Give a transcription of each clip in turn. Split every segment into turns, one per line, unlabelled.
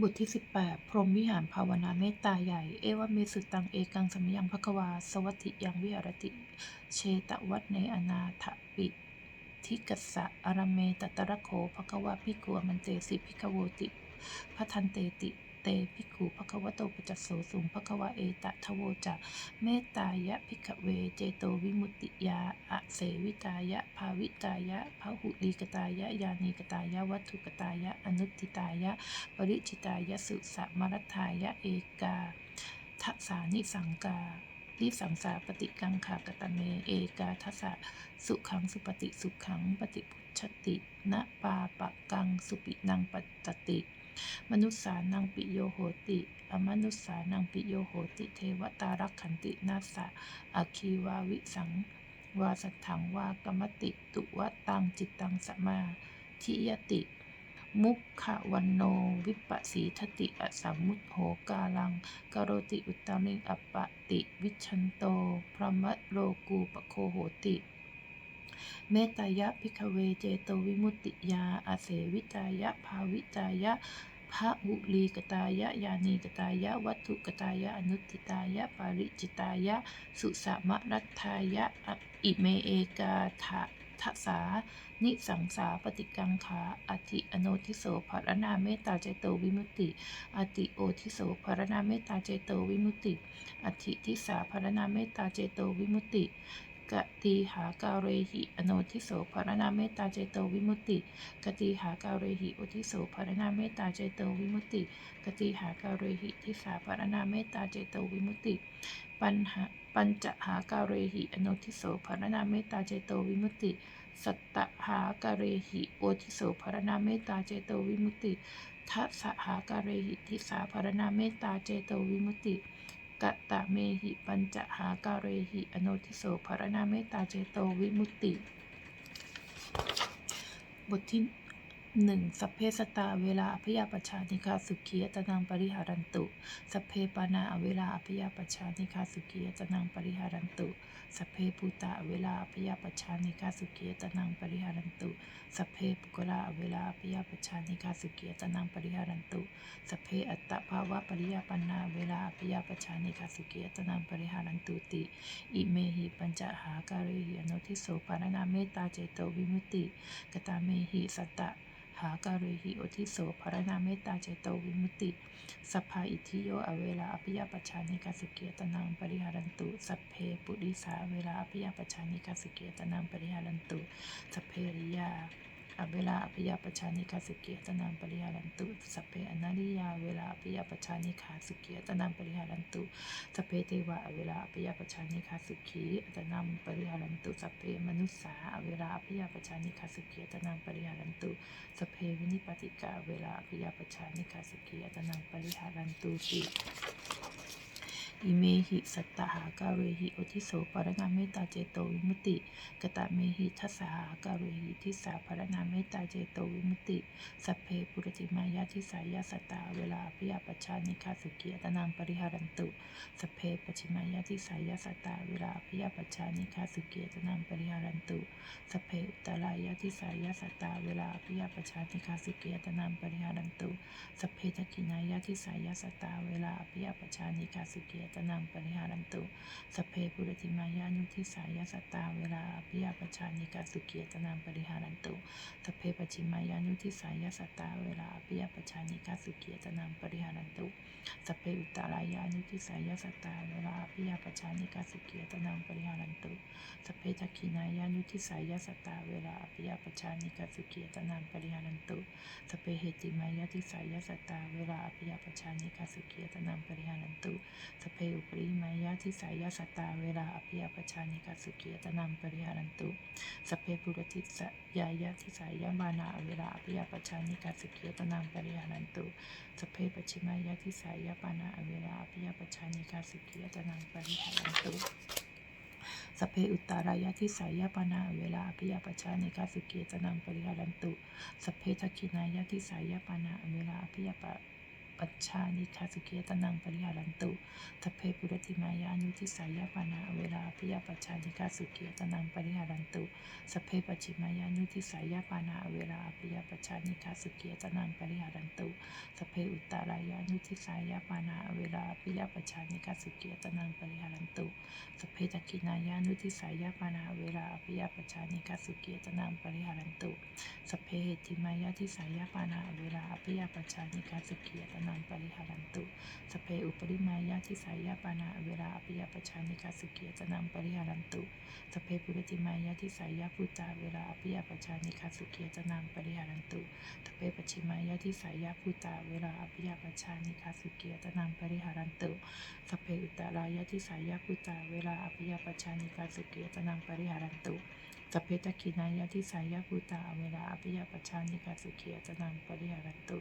บทที่ 18 พรหมวิหารภาวนาเมตตาใหญ่ เอวเมสุตังเอกังสมยังภควา สวัติยังวิหารติ เชตวัตในอนาถปิทิกัสสะอารเมตตะระโขภควาพิกัวมันเตสิภิกขโวติพัทันเตติ เตภิกขุภควโตปจัสโสสุงภควาเอตะทโวจะเมตตายะภิกขเวเจโตวิมุตติยาอเสวิตายะภาวิตายะพหุลีกตายะยานีกตายะวัตถุกตายะอนุติตายะปริจิตายะสุสะมรัฏฐายะเอกาทัสานิสังกาลิสังสาปฏิกังขากตเมเอกาทัสสะสุขังสุปฏิสุขังปฏิพุชตินะปาปะกังสุปินังปัตติ มนุษสานังปิโยโหติ อมนุษสานังปิโยโหติ เทวตารักขันตินาสะอาคีวาวิสังวาสัทถังวากรรมติตุวตังจิตตังสมาทิยติ มุขวันโนวิปัสสีทติอสัมมุตโหกาลังกโรติอุตตริงอปปติ วิชันโต พระมโลกูปโคโหติ เมตายะพิกเวเจโตวิมุตติยาอาเสวิตายะภาวิตายะพระหุลีกตายะยานีกตายะ วัตถุกตายะอนุติตายะปาริจิตายะ สุสามรัตทายะอิเมเอกาทะทัสานิสังสาปฏิกังขาอธิอโนทิโสภรณาเมตตาเจโตวิมุตติ อติโอทิโสภรณาเมตตาเจโตวิมุตติ อธิทิสาภรณาเมตตาเจโตวิมุตติ กติหากาเรหิอโนทิโสภารณาเมตตาเจโตวิมุตติ กติหากาเรหิโอทิโสภารณาเมตตาเจโตวิมุตติ กติหากาเรหิทิสาภารณาเมตตาเจโตวิมุตติ ปัญหาปัญจหากาเรหิอโนทิโสภารณาเมตตาเจโตวิมุตติ สัตตหากาเรหิโอทิโสภารณาเมตตาเจโตวิมุตติทัสหากาเรหิทิสาภารณาเมตตาเจโตวิมุตติ กะตะเมหิปัญจหาการเรหิอโนทิโสภารณาเมตตาเจโตวิมุตติ บทที่หนึ่งสัพเพสตาเวลาอภยาปชานิคาสุขียตนังปริหารันตุ สัพเพปานาเวลาอภยาปชชานิคาสุขียตนังปริหารันตุ สเพภูตาเวลาอภยาปชานิคาสุขียตนังปริหารันตุสเพปุกลาเวลาอภยาปชานิคาสุขียตนังปริหารันตุสเพอัตตภาวะปริยาปันนาเวลาอภยาปชานิคาสุขียตนังปริหารันตุติอิเมหิปัญจหาการิหิอนุทิโสปารณาเมตตาเจโตวิมุตติกตาเมหิสัตตะ หาการุหิโอทิโสภารณาเมตตาเจโตวิมุตติสัพพาอิทิโยอเวลาอภิยาปชานิกาสเกียตนังปริหารันตุ สัพเพปุริสาเวลาอภิยาปชานิกาสเกียตนังปริหารันตุ สัพเพริยา อเวลาอภิยาปชชานิกาสุเกียตนังปริหารันตุสัพเพอนาริยาเวลาอภิยาปชชานิกาสุเกียตนังปริหารันตุสัพเพเทวะเวลาอภิยาปชชานิคาสุขีตนังปริหารันตุสัพเพมนุสสาเวลาอภิยาปชชานิคาสุขีอัตนังปริหารันตุสพเพวินิปติกาเวลาอภิยาปชานิคาสกีอัตนังปริหารันตุติ อิเมหิสัตตหากาเรหิโอทิโสปรณาเมตตาเจโตวิมุตติกตะเมหิทัสสหากาเรหิทิสาปรณาเมตตาเจโตวิมุตติสัพเพปุรติมายาทิสายาสตตาเวลาอภิยาปชานิคาสุกีตนังปริหารันตุสัพเพปชิมายาทิสายาสตตาเวลาอภิยาปชานิคาสุกีตนังปริหารันตุสพเพอุตตรายะทิสายะสัตตาเวลาอภิยาปชานิคาสุเกียตนามปริหารันตุสพเพทักขินายะทิสายะสัตตาเวลาอภิยาปชานิคาสุเกียตนามปริหารันตุสเพปุรติมายานุทิสายสัตตาเวลาอภิยาปชานิคาสุเกียตนามปริหารันตุสเพปชิมายานุทิสายสัตตาเวลาอภิยาปชานิคาสุเกียตนามปริหารันตุสเพอุตตรายานุทิสายสัตตาเวลาอภิยาปชานิคาสุเกียตนามปริหารันตุสเพทักขินายานุทิสายาสตตาเวลาอภิยาปชานิกาสุเกียตนามปริหารันตุสเพเหติมายาทิสายาสตตาเวลาอภิยาปชานิกาสุเกียตนามปริหารันตุสพเพอุปริมายาทิสายาสตาเวลาอภิยาปชานิกาสุเกียตนามปริหารันตุสเพปุรติสยายาทิสายามานาเวลาอภิยาปชานิกาสุเกียตนามปริหารันตุสเพปชิมายาทิสายาปานาเวลาอภิยาปชานิกาสุเกียตนามปริหารันตุสเพอุตารายะทิสายะปานาเวลาอภิยาปชานิกาสุเกียตนังปริหารันตุสเพทักขินายะทิสายะปานาเวลาอภิยาป ปัจฉานิคาสุเกตนังปริหารันตุทเพปุรติมายานุทิสายะปานาเวลา ยาปัชชานิคาสุเกียตนังปริหารันตุสเพปัจฉิมายานุทิสายะปานาเวลาอภิยาปัชชานิคาสุเกียตนังปริหารันตุสเพอุตตรายานุทิสายาปานาเวลาอภิยาปชานิกาสุขียตนังปริหารันตุสเพตกินายานุทิสายาปานาเวลาอภิยาปชานิกาสุขียตนังปริหารันตุสเพเหติมายาทิสายาปานาเวลาอภิยาปชานิกาสุขียตนังปริหารันตุสเพอุปริมายาทิสายาปานาเวลาอภิยาปชานิกาสุขียตนังปริหารันตุสเพปุรติมายาทิสายาพุตตาเวลาอภิยาปชานิคาสุขียจนามปริหารันตุสเพปชิมายาทิสายาพุตตาเวลาอภิยาปชานิคาสุขียจนามปริหารันตุสเพอุตตรายาทิสายาพุตตาเวลาอภิยาปชานิคาสุขียจนามปริหารันตุ สเพตกินายะทิสายาพุตาเวลาอภิยาปชานิกาสุขียตนังปริหารันตุ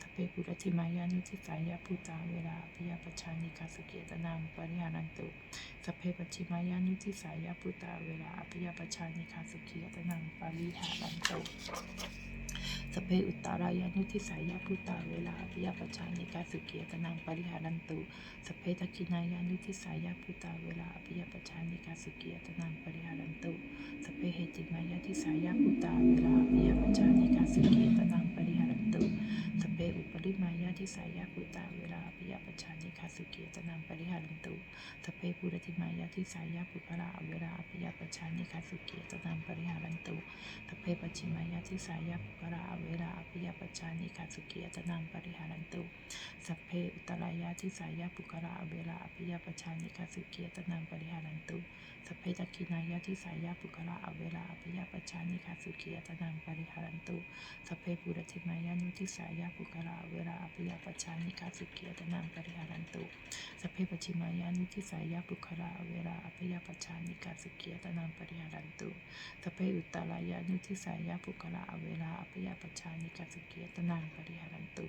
สเพปุรติมายานุทิสายาพุตาเวลาอภิยาปชานิกาสุขียตนังปริหารันตุสเพปชิมายานุทิสายาพุตาเวลาอภิยาปชานิกาสุขียตนังปริหารันตุ สพเพอุตตรายานุทิสายาพุตตาเวลาอภิยปชานิคาสุขียตนังปริหารันโตสพเพตกินายานุทิสายาพุตตาเวลาอภิยปชานิคาสุขียตนังปริหารันโตสพเพเหติมายาทิสายาพุตตาเวลาอภิยปชานิคาสุขียตนังปริหารันโตสพเพอุปริมายาทิสายาพุตตาเวลาอภิยปชานิคาสุขียตนังปริหารันโตสพเพปุรติมายาทิสายาปุคละอเวลาอภิยปชานิคาสุเกียตนามปริหารันตุสพเพปชิมายาทิสายาปุกราเวลาอภิยปัชานิคาสุเกียตนังปริหารันตุสัพเพอุตรายาทิสายาปุกราเวลาอภิยปัชานิคาสุเกียตนังปริหารันตุ สพเพตกินายาทิสายาปุคละอเวลาอภิยปชานิคาสุเกียตนามปริหารันตุสพเพปุรติมายานุทิสายาปุคละอเวลาอภิยปชานิคาสุเกียตนามปริหารันตุสพเพปชิมายานุทิสายาปุคละเวลาอภิยปชานิกาสุขียตนังปริหารันตุสพเพอุตตรายานุทิสายาปุคละเวลาอภิยปชานิกาสุขียตนังปริหารันตุ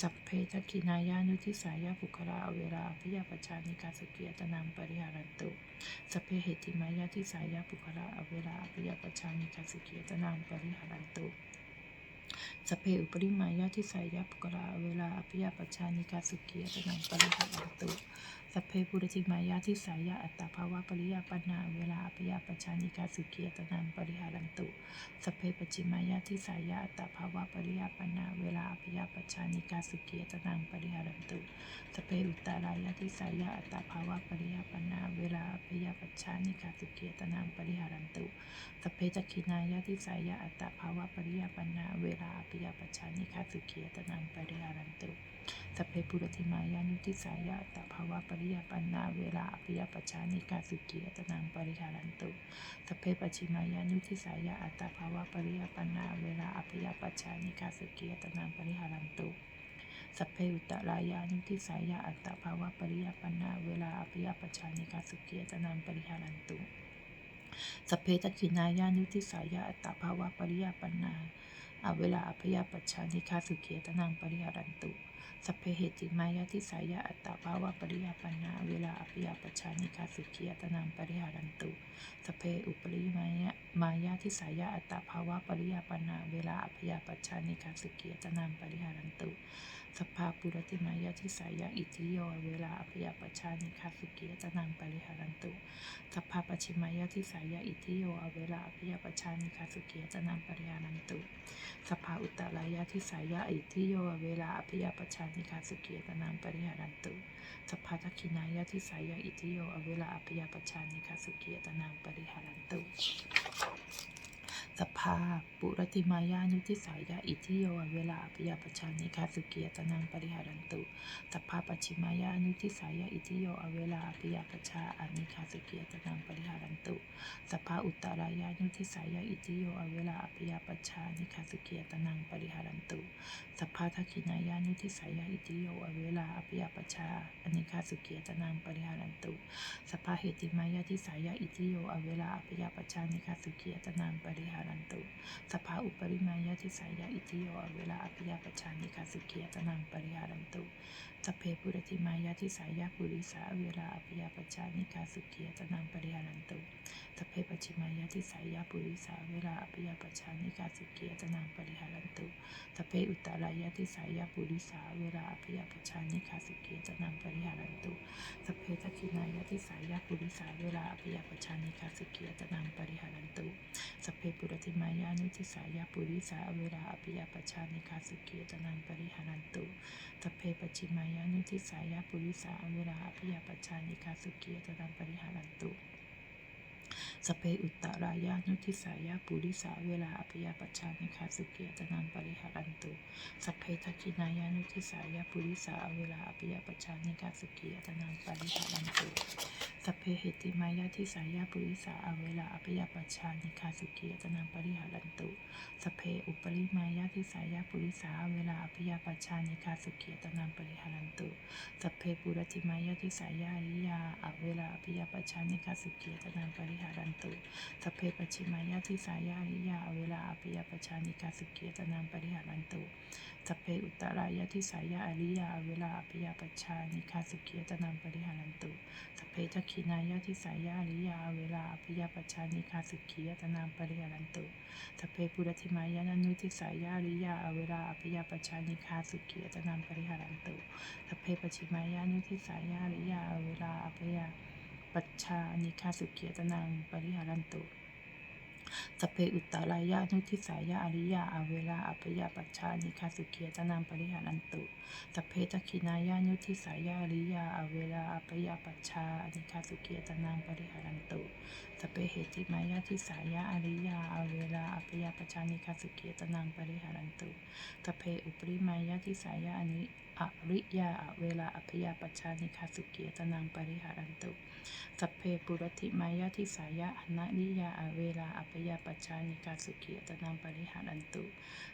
สัพเพทักขินายานุทิสายาบุคละเวลาอภยปชานิกาสุขียตนามปริหารันตุสัพเพเหติมายาทิสายาบุคละเวลาอภยปชานิกาสุขียตนามปริหารันตุสพเพอุปริมายาทิสายาบุคละเวลาอภยปชานิกาสุขียตนามปริหารันตุสัพเพปุรติมายาทิสายาอัตตาภาวะปริยาปนาเวลาอภิยาปชานิกาสุขียตนังปริหารันตุสัพเพปจิมายาทิสายาอัตตาภาวะปริยาปนาเวลาอภิยาปชานิกาสุขียตนังปริหารันตุสัพเพอุตตรายาทิสายาอัตตาภาวะปริยาปนาเวลาอภิยาปชานิกาสุขียตนังปริหารันตุสัพเพจักขินายาทิสายาอัตตาภาวะปริยาปนาเวลาอภิยาปชานิกาสุขียตนังปริหารันตุ สัพเพปุรติมายานุทิสายาอัตภาวะปริยาปัญนาเวลาอภิยาปชานิกาสุขียตนังปริหารันตุสัพเพปชิมายานุทิสายาอัตภาวะปริยาปัญนาเวลาอภิยาปชานิกาสุขียตนังปริหารันตุสัพเพอุตตรายานุทิสายาอัตตภาวะปริยปันนาเวลาอภิยปชานิกาสุเกียตนามปริหารันตุสัพเพตกินายานุทิสายาอัตตภาวะปริยปันนา อเวลาอภิยปัชานิกาสุเขียตนางปริหารันตุ สัพเพเหติมายาทิสายาอัตตาภาวะปริยปันนาเวลาอภิยปัชานิกาสุเขียตนางปริหารันตุ สัพเพอุปริมายามายาทิสายาอัตตาภาวะปริยปันนาเวลาอภิยปัชานิกาสุเขียตนางปริหารันตุ สภาปุรติมายาทิสายาอิทิโย เวลาอภิยปชานิคาสุเกียตนังปริหารันตุสภาปชิมายาทิสายาอิทิโย เวลาอภิยปชานิคาสุเกียตนังปริหารันตุสภาอุตตรายาทิสายาอิทิโย เวลาอภิยปชานิคาสุเกียตนังปริหารันตุสภาทักขินายาทิสายาอิทิโย เวลาอภิยปชานิคาสุเกียตนังปริหารันตุ สภาปุรติมายานุทิสายาอิทิโย เวลาอภิยปชานิคาสุเกียตนังปริหารันตุ สภาปชิมายานุทิสายาอิทิโย เวลาอภิยปชาอานิคาสุเกียตนังปริหา สภาอุตตรายานุทิสายาอิทิโยเวลาอภิยาปชานิคาสุเกียตนังปริหารันตุสภาทักขินายานุทิสายาอิทิโยเวลาอภิยาปชาอนิคาสุเกียตนังปริหารันตุสภาเหติมายาทิสายาอิทิโยเวลาอภิยาปชานิคาสุเกียตนังปริหารันตุสภาอุปริมายาทิสายาอิทิโยเวลาอภิยาปชานิคาสุเกียตนังปริหารันตุ สพเพปุรติมายาทิสายาปุริสาเวลาอภิยปชานิคาสุเกียตนังปริหารันตุสพเพปชิมายาทิสายาปุริสาเวลาอภิยปชานิคาสุเกียตนังปริหารันตุสพเพอุตตรายาทิสายาปุริสาเวลาอภิยปชานิคาสุเกียตนังปริหารันตุสพเพทักขินายาทิสายาปุริสาเวลาอภิยปชานิคาสุเกียตนังปริหารันตุสเพปุรติมายานุทิสายาปุริสาเวลาอภิยาปชานิคาสุขีตนังปริหารันตุสัพเพปชิมายานุทิสายาปุริสาอเวลาอภิยาปชชานิคาสุขีตตังปริหารันตุสเปอุตตรายานุทิสายาปุริสาเวลาอภิยาปชชานิคาสุเกียตนันปริหารันตุสเพทักินายานุทิสายาปุริสาเวลาอภิยาปชชานิคาสุเกียตนันปริหารันตุ เหติมายาทิสายาปุริสาเวลาอภิยาปชชานิคาสุเกียตนังปริหารันตุสเพอุปริมายาทิสายาปุริสาเวลาอภิยาปชชานิคาสุเกียตนังปริหารันตุสเพปุรติมายาทิสายาริยาเวลาอภิยาปชชานิคาสุเกียตนังปริหารันตุสเพปชิมายาทิสายาริยาเวลาอภิยปัชานิกาสุเกียตนามปริหารันตุสเพอุตรายาทิสายาอริยาเวลาอภิยาปชานิกาสุเกียตนามปริหารันตุสเพทักขินายาทิสายาอริยาเวลาอภิยาปชานิกาสุเกียตนามปริหารันตุสเพปุรธิมายานานุทิสายาอริยาเวลาอภิยาปชานิกาสุเกียตนามปริหารันตุสเพปชิมายานุทิสายาอริยาเวลาอภิยาปัจชานิคาสุเกียตนังปริหารันตุ สเพอุตตรายานุทิสายาอริยาอเวลาอภยาปัจชานิคาสุเกียตนังปริหารันตุสเพตคินายานุทิสายาอริยาอเวลาอภยาปัจชานิคาสุเกียตนังปริหารันตุสเพเหติมายาทิสายาอริยาอเวลาอภยาปัจชานิคาสุเกียตนังปริหารันตุสเพอุปริมายาทิสายาอนิ อริยาเวลาอภยาปัชานิคาสุเกียตนังปริหารันตุสัพเพปุรติมายาทิสายะอนานิยาเวลาอภยาปัจจานิคาสุขียตนางปริหารันตุ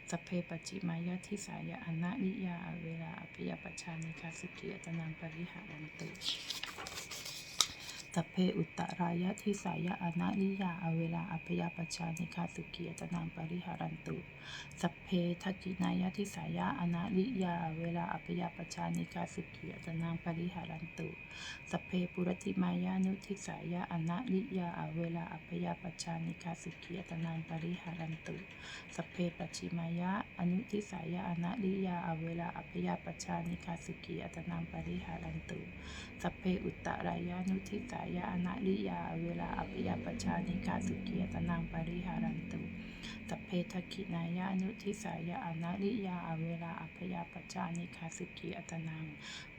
สัพเพปัจจิมายาทิสายะอนานิยาเวลาอภยาปัจจานิคาสุขียตนางปริหารันตุ สัพเพอุตตรายะทิสายะอนานิยาอเวลาอภยาปัจจานิกาสุขียตนามปริหารันตุ สัพเพทักินายะทิสายะอนานิยาเวลาอภยาปัจจานิกาสุขียตนามปริหารันตุ สัพเพปุรติมายานุทิสายะอนะลิยาอเวลาอัพยาปัจจานิคาสุขียตนานปริหารันตุ สัพเพปัจฉิมายะอนุทิสายะอนะลิยาอเวลาอัพยาปัจจานิคาสุขียตนานปริหารันตุ สัพเพอุตตรายานุทิสายะอนะลิยาเวลาอัพยาปัจจานิคาสุขียตนานปริหารันตุสัพเพทักขินายานุทิสายะอนาลิยาเวลาอัพยาปัจจานิคาสุขีอัตนัง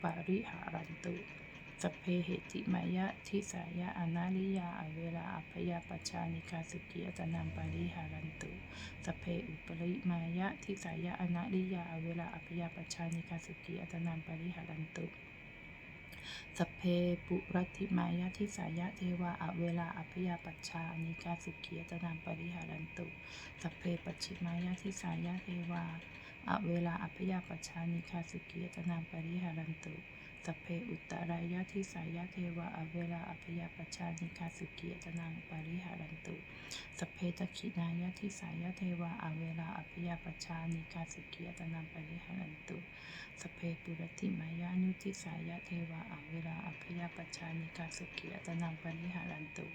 ปริหารันตุสัพเพเหติมายะทิสายะอนาลิยาอเวลาอัพยาปัจจานิคาสุขีอัตนังปริหารันตุสัพเพอุปริมายะทิสายะอนาลิยาอเวลาอัพยาปัจจานิคาสุขีอัตนังปริหารันตุ สเพปุรัติมายาทิสายะเทวาอเวลาอภิยาปัชชานิกาสุขียตนามปริหารันตุสเพปัชิมายาทิสายะเทวาอเวลาอภิยาปัชชานิคาสุขียตนามปริหารันตุ สเพอุตตรายาทิสายะเทวาอเวลาอัพยาปชานิคาสุขียตนามปริหารันตุสเพตคินายาทิสายะเทวาอเวลาอัพยาปชานิคาสุขียตนามปริหารันตุสเพปุรติมายานุทิสายะเทวะอเวลาอภยปัจจานิกาสุขีอัตนังปริหารันตุ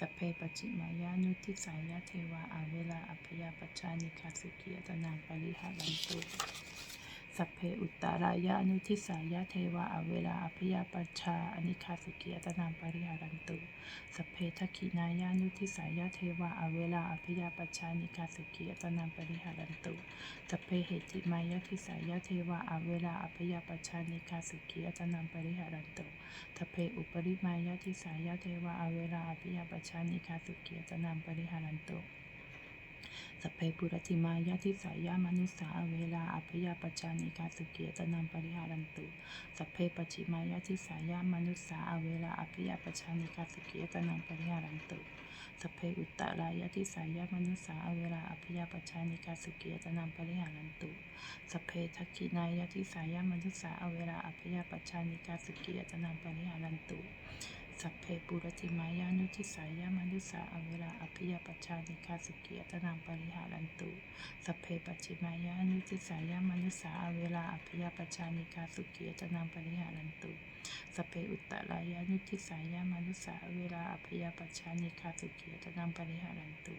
สเพปจิมายานุทิสายะเทวะอเวลาอภยปัจจานิกาสุขีอัตนังปริหารันตุ สัพเพอุตตรายานุทิสายะเทวะอเวลาอภยาปัจชาอนิคาสุขีอัตนังปริหารันตุสัพเพทักขินายานุทิสายะเทวะอเวลาอภยาปัจชานิกาสุขีอัตนังปริหารันตุสัพเพเหติมายะทิสายะเทวะอเวลาอัพยาปัจชานิคาสุขีอัตนังปริหารันตุสัพเพอุปริมายะทิสายะเทวะอเวลาอัพยาปัจชานิคาสุขีอัตนังปริหารันตุ สัพเพปุรติมายะทิสายามนุสาเวลาอัพยาปจานิกาสุขีอัตนังปริหารันตุ สัพเพปจิมายะทิสายามนุสาเวลาอัพยาปจานิกาสุขีอัตนังปริหารันตุสัพเพอุตตรายะทิสายามนุสาเวลาอัพยาปัจานิกาสุขีอัตนังปริหารันตุสัพเพทักขินายะทิสายามนุสาเวลาอัพยาปัจานิกาสุขีอัตนังปริหารันตุ สัพเพปุรติมายานุทิสายามนุสาอเวลาอภิยปัจจานิคาสุขีอัตนังปริหารันตุสัพเพปัจฉิมายานุทิสายามนุสาอเวลาอภิยปัจจานิคาสุขีอัตนังปริหารันตุสัพเพอุตตรายานุทิสายามนุสาอเวลาอภิยปัจจานิคาสุขีอัตนังปริหารันตุ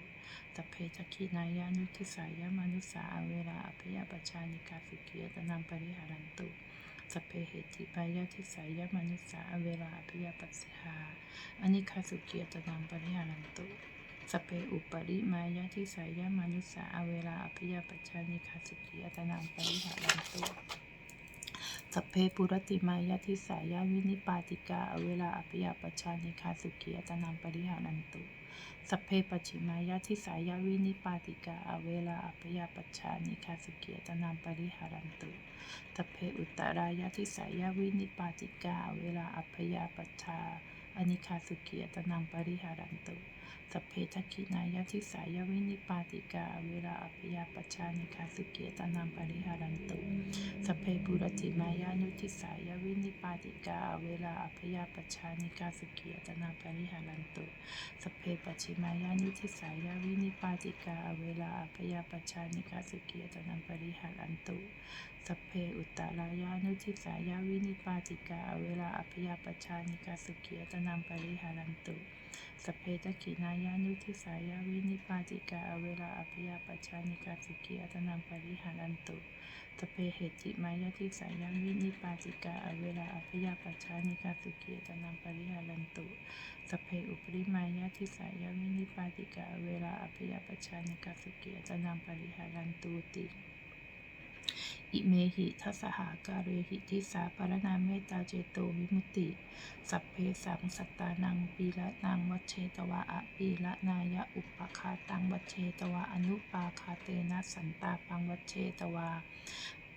สัพเพทักขินายานุทิสายามนุสาอเวลาอภิยปัจจานิคาสุขีอัตนังปริหารันตุ สัพเพเหติปายาทิสายามนุสาเวลาอภิยปัสหาอนิคาสุขียตนังปริหารันตุสเพอุปริมายะทิสายะมานุสาอเวลาอภิยาปัชชานิคาสุขีอัตนังปริหารันตุสเพปุรติมายะทิสายะวินิปาติกาอเวลาอภิยาปัชชานิคาสุขีอัตนังปริหารันตุ สัพเพปัจฉิมายะทิสายะวินิปาติกาอเวลาอภิยาปัชานิคาสุขีอัตนางปริหารันตุสัพเพอุตตรายะทิสายาวินิปาติกาเวลาอัพยาปัชาอนิคาสุขียตนางปริหารันตุ สัพเพทักินายะทิสายาวินิปาติกา เวลาอัพยาปชานิคาสุขียตนังปริหารันตุสัพเพปุรติมายานุทิสายาวินิปาติกา เวลาอัพยาปชานิคาสุขียตนังปริหารันตุสัพเพปัจฉิมายานุทิสายาวินิปาติกาเวลาอัพยาปชานิคาสุขียตนังปริหารันตุสัพเพอุตตรายานุทิสายาวินิปาติกา เวลาอัพยาปชานิกาสุขียตนังปริหารันตุ สเพทักขินายานุทิสายาวินิปาติกาอเวลาอัพยาปัชานิกาสุขียตนังปริหารันตุสเพเหติมายาทิสายาวินิปาติกาอเวลาอัพยาปัชานิกาสุขียตนังปริหารันตุสเพอุปริมายาทิสายาวินิปาติกาอเวลาอัพยาปัชานิกาสุขียตนังปริหารันตุติ อิเมหิทัสหาการเรหิทิสาปรณาเมตตาเจโตวิมุตติสัพเพสังสัตตานังปีละนังวัชเชตวะอะปีละนายะอุปคาตังวัชเชตวะอนุปาคาเตนะสันตาปังวัชเชตวะ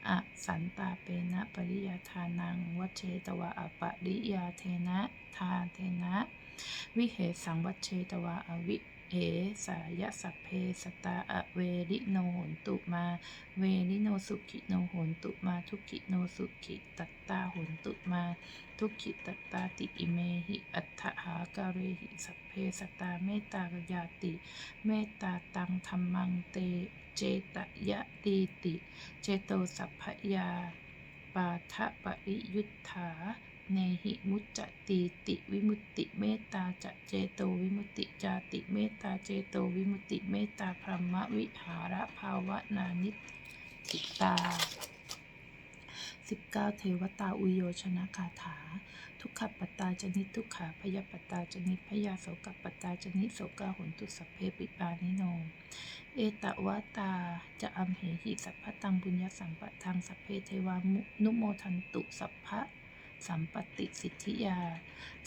อะสันตาเปนะปริยาทานังวัชเชตวะอปริยาเทนะทาเทนะ วิเหสังวัชเชตวะอวิ เหสายะสัพเพสตาอเวริโนโหนตุมา เวริโนสุขิโนโหนตุมา ทุกิโนสุขิตัตตาโหนตุมา ทุกิตัตตาติอิเมหิอัฏฐหาการเรหิสัพเพสตาเมตตากยาติ เมตตาตังธรรมังเตเจตยะตีติ เจโตสัพพยาปาทะปริยุทธา เนหิมุจจตีติวิมุตติเมตตาจะเจโตวิมุตติจาติเมตตาเจโตวิมุตติเมตตาพรหมวิหารภาวนานิทิตา 19 เทวตาอุโยชนะคาถา ทุกขปตตาจนิทุกขาพยาปตาจนิพยาโสกปตาจนิโสกาหุนตุสัพเพปิปานิโน เอตวตาจะอัมเหหิสัพพตังบุญญสัมปทังสัพเพเทวามุนุโมทันตุสัพพะ สัมปติสิทธิยา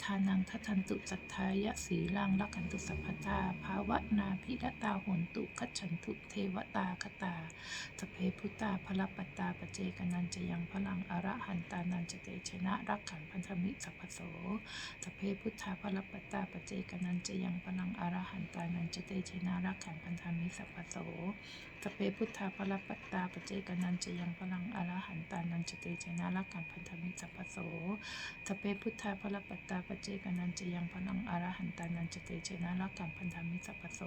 ทานังทัทันตุสัทธายะสีลังรักขันตุสัพพทาภาวนาพิรตาโหนตุคันตุเทวตาคตาสเพพุตตาพลปัตตาปเจกนันจะยังพลังอระหันตานันจะเตชนะรักขันพันธมิสัพพโสสเพพุทธาพลปัตตาปเจกนันจะยังพลังอระหันตานันจะเตชนะรักขันพันธมิสัพพโส สพเพพุทธาพลปัตตาปเจกนันจะยังพลังอรหันตานันจะเตชนะรักขันพันธมิสัพโสสพเพพุทธาพลปัตตาปเจกนันจะยังพลังอรหันตานันจะเตชนะรักขันพันธมิสัพโส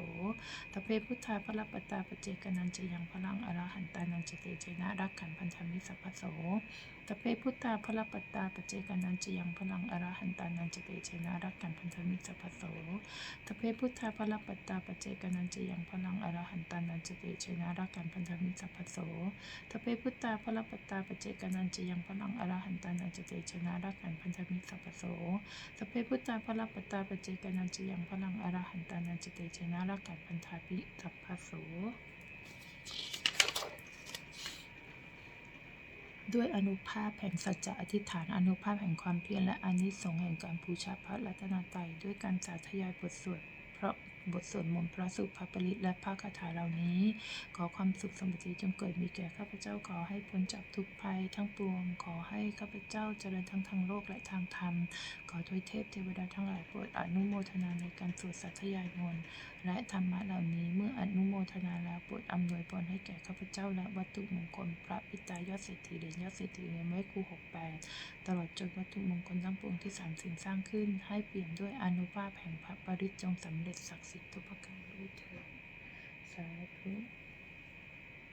ตเพพุทธาพระปัตตาปเจกนันจะยังพลังอรหันตานันจะเตเจนะรักขันพันธมิสัพโสตเพพุทธาพระปัตตาปเจกนันจะยังพลังอรหันตานันจะเตเจนะรักขันพันธมิสัพโสตเพพุทธาพระปัตตาปเจกนันจะยังพลังอรหันตานันจะเตเจนะรักขันพันธมิสัพพโสตเพพุทธาพระปัตตาปเจกนันจะยังพลังอรหันตานันจะเตเจนะรักขันพันธมิสัพพโสสพเพพุทธาพระปัตตาปเจกนันจะยังพลังอรหันตานันจะเตชนะรักขันพันธาปิสัพพโสด้วยอนุภาพแห่งสัจจะอธิษฐานอนุภาพแห่งความเพียรและอานิสงส์แห่งการบูชาพระรัตนตรัยด้วยการสาธยายบทสวดเพราะ บทสวดมนต์พระสุภาปริตและพระคาถาเหล่านี้ ขอความสุขสมบัติจงเกิดมีแก่ข้าพเจ้าขอให้พ้นจากทุกภัยทั้งปวง ขอให้ข้าพเจ้าเจริญทั้งทางโลกและทางธรรม ขอทวยเทพเทวดาทั้งหลายโปรดอนุโมทนาในการสวดสัทยายมนต์และธรรมะเหล่านี้เมื่ออนุโมทนาแล้วโปรดอำนวยพรให้แก่ข้าพเจ้าและวัตถุมงคลพระปิตายอดเศรษฐีเหรียญยอดเศรษฐีเหรียญไม้ครูหกแปดตลอดจนวัตถุมงคลทั้งปวงที่สามสิ่งสร้างขึ้น ให้เปลี่ยมด้วยอนุภาพแห่งพระปริจงสำเร็จศักดิ์สิทธิ์ทุกป